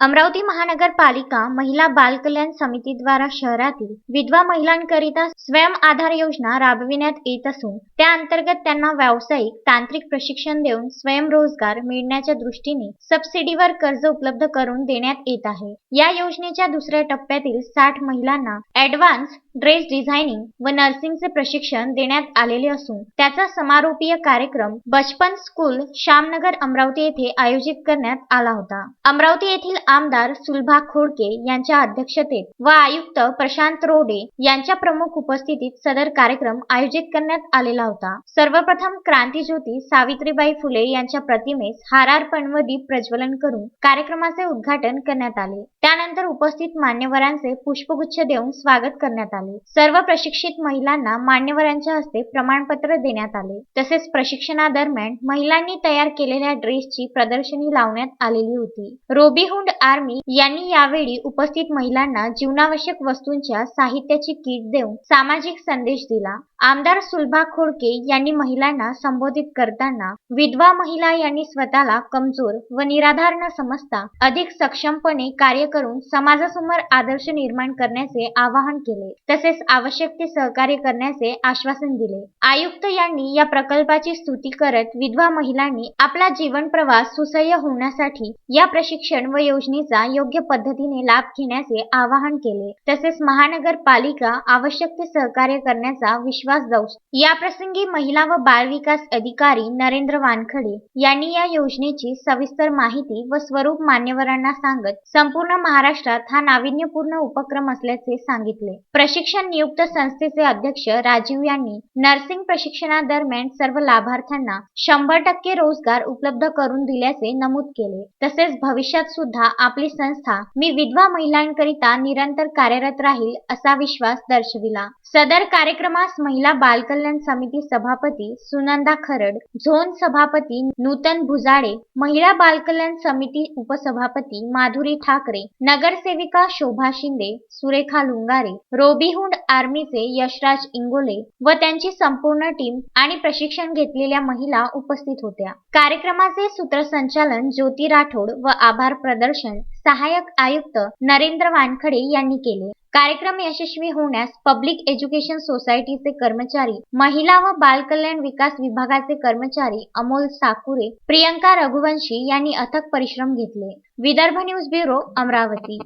अमरावती महानगरपालिका महिला बाल कल्याण समितीद्वारा शहरातील विधवा महिलांकरिता स्वयं आधार योजना राबविण्यात येत असून त्या अंतर्गत त्यांना व्यावसायिक तांत्रिक प्रशिक्षण देऊन स्वयंरोजगार मिळण्याच्या दृष्टीने सबसिडीवर कर्ज उपलब्ध करून देण्यात येत आहे. या योजनेच्या दुसऱ्या टप्प्यातील साठ महिलांना ऍडव्हान्स ड्रेस डिझायनिंग व नर्सिंगचे प्रशिक्षण देण्यात आलेले असून त्याचा समारोपीय कार्यक्रम बचपन स्कूल श्यामनगर अमरावती येथे आयोजित करण्यात आला होता. अमरावती येथील आमदार सुलभा खोडके यांच्या अध्यक्षतेत व आयुक्त प्रशांत रोडे यांच्या प्रमुख उपस्थितीत सदर कार्यक्रम आयोजित करण्यात आलेला होता. सर्वप्रथम क्रांतीज्योती सावित्रीबाई फुले यांच्या प्रतिमेस हारार्पण व दीप प्रज्वलन करून कार्यक्रमाचे उद्घाटन करण्यात आले. त्यानंतर उपस्थित मान्यवरांचे पुष्पगुच्छ देऊन स्वागत करण्यात आले. आले. सर्व प्रशिक्षित महिलांना मान्यवरांच्या हस्ते प्रमाणपत्र देण्यात आले. तसेच प्रशिक्षणादरम्यान महिलांनी तयार केलेल्या ड्रेसची प्रदर्शनी लावण्यात आलेली होती. रोबीहुंड आर्मी यांनी यावेळी उपस्थित महिलांना जीवनावश्यक वस्तूंच्या साहित्याची किट देऊन सामाजिक संदेश दिला. आमदार सुलभा खोडके यांनी महिलांना संबोधित करताना विधवा महिला यांनी स्वतःला कमजोर व निराधार न समजता अधिक सक्षमपणे कार्य करून समाजासमोर आदर्श निर्माण करण्याचे आवाहन केले. तसेच आवश्यक ते सहकार्य करण्याचे आश्वासन दिले. आयुक्त यांनी या प्रकल्पाची स्तुती करत विधवा महिलांनी आपला जीवन प्रवास सुसह्य होण्यासाठी या प्रशिक्षण व योजनेचा योग्य पद्धतीने लाभ घेण्याचे आवाहन केले. तसेच महानगरपालिका आवश्यक ते सहकार्य करण्याचा विश्वास जाऊ याप्रसंगी महिला व बाल विकास अधिकारी नरेंद्र वानखडे यांनी या योजनेची सविस्तर माहिती व स्वरूप मान्यवरांना सांगत संपूर्ण महाराष्ट्रात हा नाविन्यपूर्ण उपक्रम असल्याचे सांगितले. प्रशिक्षण प्रशिक्षण नियुक्त संस्थेचे अध्यक्ष राजीव यांनी नर्सिंग प्रशिक्षणादरम्यान सर्व लाभार्थ्यांना शंभर टक्के रोजगार उपलब्ध करून दिल्याचे नमूद केले. तसेच भविष्यात सुद्धा आपली संस्था मी विधवा महिलांकरिता निरंतर कार्यरत राहील असा विश्वास दर्शविला. सदर कार्यक्रमास महिला बालकल्याण समिती सभापती सुनंदा खरड झोन सभापती नूतन भुजाडे महिला बालकल्याण समिती उपसभापती माधुरी ठाकरे नगरसेविका शोभा शिंदे सुरेखा लुंगारे रोबी रोबीहुंड आर्मीचे यशराज इंगोले व त्यांची संपूर्ण टीम आणि प्रशिक्षण घेतलेल्या महिला उपस्थित होत्या. कार्यक्रमाचे सूत्रसंचालन ज्योती राठोड व आभार प्रदर्शन सहाय्यक आयुक्त नरेंद्र वानखडे यांनी केले. कार्यक्रम यशस्वी होण्यास पब्लिक एज्युकेशन सोसायटीचे कर्मचारी महिला व बाल कल्याण विकास विभागाचे कर्मचारी अमोल साकुरे प्रियंका रघुवंशी यांनी अथक परिश्रम घेतले. Vidarbha news bureau Amravati.